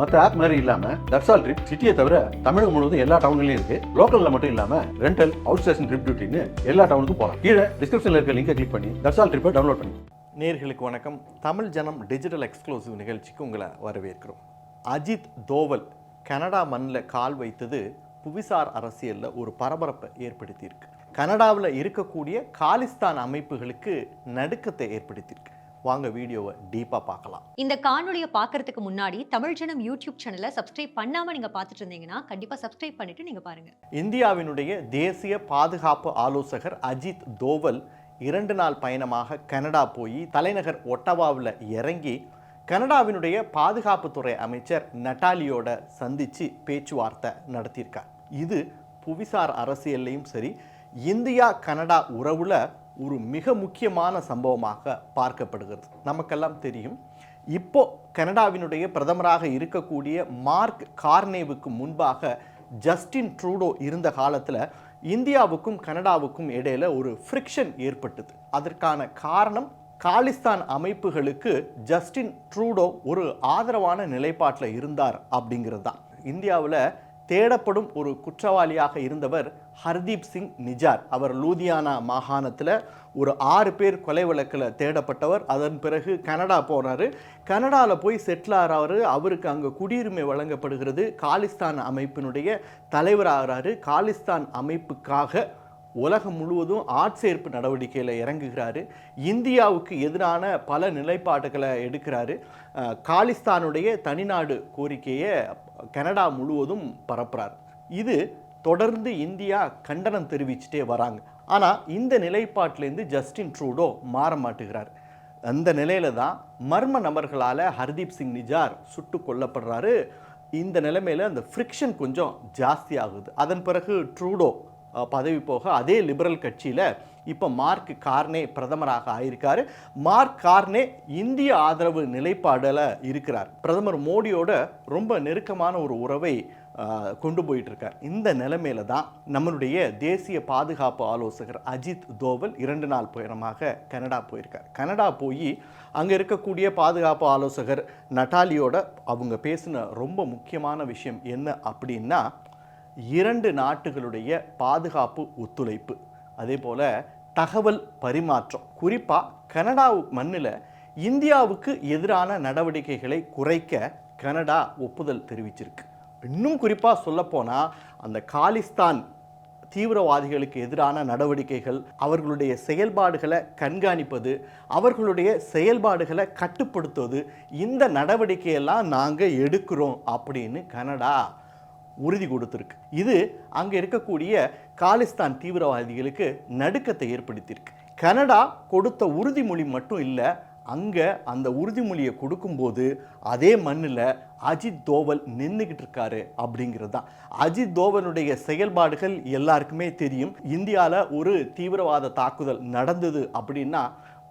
மற்ற ஆப் மாதிரி இல்லாம தர்சால் ட்ரிப் சிட்டியை தவிர தமிழகம் முழுவதும் எல்லா டவுன்லயும் இருக்கு. லோக்கல்ல மட்டும் இல்லாம ரெண்டல் அவுட் ஸ்டேஷன் ட்ரிப் டியூட்டின்னு எல்லா டவுனுக்கும் போகலாம் கீழே டிஸ்கிரிப்ஷன்ல இருக்க லிங்கை கிளிக் பண்ணி தர்சால் ட்ரிப்பை டவுன்லோட் பண்ணி. நேர்களுக்கு வணக்கம். தமிழ் ஜனம் டிஜிட்டல் எக்ஸ்க்ளூசிவ் நிகழ்ச்சிக்கு உங்களை வரவேற்கிறோம். அஜித் தோவல் கனடா மண்ணில் கால் வைத்தது புவிசார் அரசியலில் ஒரு பரபரப்பை ஏற்படுத்தியிருக்கு. கனடாவில் இருக்கக்கூடிய காலிஸ்தான் அமைப்புகளுக்கு நடுக்கத்தை ஏற்படுத்தியிருக்கு. வாங்க வீடியோவை டீப்பாக பார்க்கலாம். இந்த காணொளியை பார்க்கறதுக்கு முன்னாடி தமிழ் ஜனம் யூடியூப் சேனலை சப்ஸ்கிரைப் பண்ணாம நீங்க பார்த்துட்டு இருந்தீங்கன்னா கண்டிப்பா சப்ஸ்கிரைப் பண்ணிட்டு நீங்க பாருங்க. இந்தியாவினுடைய தேசிய பாதுகாப்பு ஆலோசகர் அஜித் தோவல் இரண்டு நாள் பயணமாக கனடா போய் தலைநகர் ஒட்டவாவில் இறங்கி கனடாவினுடைய பாதுகாப்புத்துறை அமைச்சர் நட்டாலியோட சந்திச்சு பேச்சுவார்த்தை நடத்தியிருக்கார். இது புவிசார் அரசியல்லையும் சரி இந்தியா கனடா உறவுல ஒரு மிக முக்கியமான சம்பவமாக பார்க்கப்படுகிறது. நமக்கெல்லாம் தெரியும். இப்போ கனடாவினுடைய பிரதமராக இருக்கக்கூடிய மார்க் கார்னேவுக்கு முன்பாக ஜஸ்டின் ட்ரூடோ இருந்த காலத்தில் இந்தியாவுக்கும் கனடாவுக்கும் இடையில ஒரு ஃப்ரிக்ஷன் ஏற்பட்டது. அதற்கான காரணம் காலிஸ்தான் அமைப்புகளுக்கு ஜஸ்டின் ட்ரூடோ ஒரு ஆதரவான நிலைப்பாட்டில் இருந்தார் அப்படிங்கிறது தான். இந்தியாவில் தேடப்படும் ஒரு குற்றவாளியாக இருந்தவர் ஹர்தீப் சிங் நிஜார். அவர் லூதியானா மாகாணத்தில் ஒரு ஆறு பேர் கொலை வழக்கில் தேடப்பட்டவர். அதன் பிறகு கனடா போனார் கனடாவில் போய் செட்டில் ஆகிறாரு அவருக்கு அங்கே குடியுரிமை வழங்கப்படுகிறது. காலிஸ்தான் அமைப்பினுடைய தலைவராகிறாரு. காலிஸ்தான் அமைப்புக்காக உலகம் முழுவதும் ஆட்சேர்ப்பு நடவடிக்கையில் இறங்குகிறாரு. இந்தியாவுக்கு எதிரான பல நிலைப்பாடுகளை எடுக்கிறாரு. காலிஸ்தானுடைய தனிநாடு கோரிக்கையை கனடா முழுவதும் பரப்புறார். இது தொடர்ந்து இந்தியா கண்டனம் தெரிவிச்சுட்டே வராங்க. ஆனால் இந்த நிலைப்பாட்டிலேருந்து ஜஸ்டின் ட்ரூடோ மாற மாட்டுகிறார். அந்த நிலையில தான் மர்ம நபர்களால் ஹர்தீப் சிங் நிஜார் சுட்டு கொல்லப்படுறாரு. இந்த நிலைமையில் அந்த ஃப்ரிக்ஷன் கொஞ்சம் ஜாஸ்தி ஆகுது. அதன் பிறகு ட்ரூடோ பதவி போக அதே லிபரல் கட்சியில் இப்போ மார்க் கார்னே பிரதமராக ஆயிருக்கார். மார்க் கார்னே இந்திய ஆதரவு நிலைப்பாடில் இருக்கிறார். பிரதமர் மோடியோட ரொம்ப நெருக்கமான ஒரு உறவை கொண்டு போயிட்டுருக்கார். இந்த நிலைமையில தான் நம்மளுடைய தேசிய பாதுகாப்பு ஆலோசகர் அஜித் தோவல் இரண்டு நாள் பயணமாக கனடா போயிருக்கார். கனடா போய் அங்கே இருக்கக்கூடிய பாதுகாப்பு ஆலோசகர் நட்டாலியோட அவங்க பேசின ரொம்ப முக்கியமான விஷயம் என்ன அப்படின்னா இரண்டு நாட்டுகளுடைய பாதுகாப்பு ஒத்துழைப்பு. அதே போல் தகவல் பரிமாற்றம். குறிப்பாக கனடா மண்ணில் இந்தியாவுக்கு எதிரான நடவடிக்கைகளை குறைக்க கனடா ஒப்புதல் தெரிவிச்சிருக்கு. இன்னும் குறிப்பாக சொல்லப்போனால் அந்த காலிஸ்தான் தீவிரவாதிகளுக்கு எதிரான நடவடிக்கைகள் அவர்களுடைய செயல்பாடுகளை கண்காணிப்பது அவர்களுடைய செயல்பாடுகளை கட்டுப்படுத்துவது இந்த நடவடிக்கையெல்லாம் நாங்கள் எடுக்கிறோம் அப்படின்னு கனடா உறுதி கொடுத்துருக்கு. இது அங்கே இருக்கக்கூடிய காலிஸ்தான் தீவிரவாதிகளுக்கு நடுக்கத்தை ஏற்படுத்தியிருக்கு. கனடா கொடுத்த உறுதிமொழி மட்டும் இல்லை அங்கே அந்த உறுதிமொழியை கொடுக்கும்போது அதே மண்ணில் அஜித் தோவல் நின்றுக்கிட்டு இருக்காரு அப்படிங்கிறது தான். அஜித் தோவலுடைய செயல்பாடுகள் எல்லாருக்குமே தெரியும். இந்தியாவில் ஒரு தீவிரவாத தாக்குதல் நடந்தது அப்படின்னா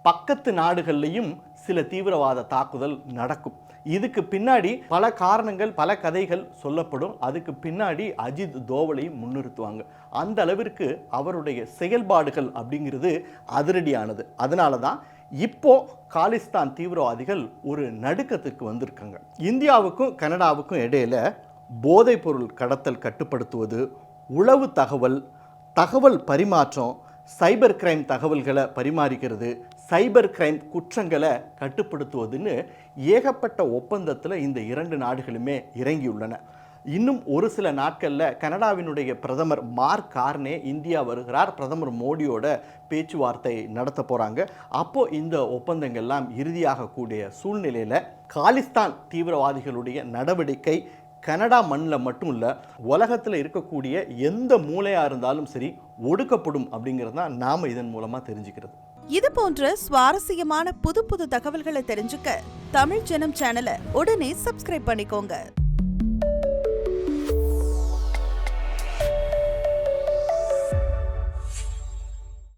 பக்கத்து நாடுகள்லையும் சில தீவிரவாத தாக்குதல் நடக்கும். இதுக்கு பின்னாடி பல காரணங்கள் பல கதைகள் சொல்லப்படும். அதுக்கு பின்னாடி அஜித் தோவலையும் முன்னிறுத்துவாங்க. அந்த அளவிற்கு அவருடைய செயல்பாடுகள் அப்படிங்கிறது அதிரடியானது. அதனால தான் இப்போ காலிஸ்தான் தீவிரவாதிகள் ஒரு நடுக்கத்துக்கு வந்திருக்காங்க. இந்தியாவுக்கும் கனடாவுக்கும் இடையில போதைப்பொருள் கடத்தல் கட்டுப்படுத்துவது உளவு தகவல் தகவல் பரிமாற்றம் சைபர் கிரைம் தகவல்களை பரிமாறிக்கிறது சைபர் கிரைம் குற்றங்களை கட்டுப்படுத்துவதுன்னு ஏகப்பட்ட ஒப்பந்தத்தில் இந்த இரண்டு நாடுகளுமே இறங்கியுள்ளன. இன்னும் ஒரு சில நாட்களில் கனடாவினுடைய பிரதமர் மார்க் கார்னே இந்தியா வருகிறார். பிரதமர் மோடியோட பேச்சுவார்த்தை நடத்த போகிறாங்க அப்போது இந்த ஒப்பந்தங்கள்லாம் இறுதியாகக்கூடிய சூழ்நிலையில் காலிஸ்தான் தீவிரவாதிகளுடைய நடவடிக்கை கனடா மண்ணில் மட்டும் இல்லை உலகத்தில் இருக்கக்கூடிய எந்த மூலையாக இருந்தாலும் சரி ஒடுக்கப்படும் அப்படிங்கிறது தான் நாம் இதன் மூலமாக தெரிஞ்சுக்கிறது. இது போன்ற சுவாரஸ்யமான புது புது தகவல்களை தெரிஞ்சுக்க தமிழ் ஜனம் சேனலை உடனே சப்ஸ்கிரைப் பண்ணிக்கோங்க.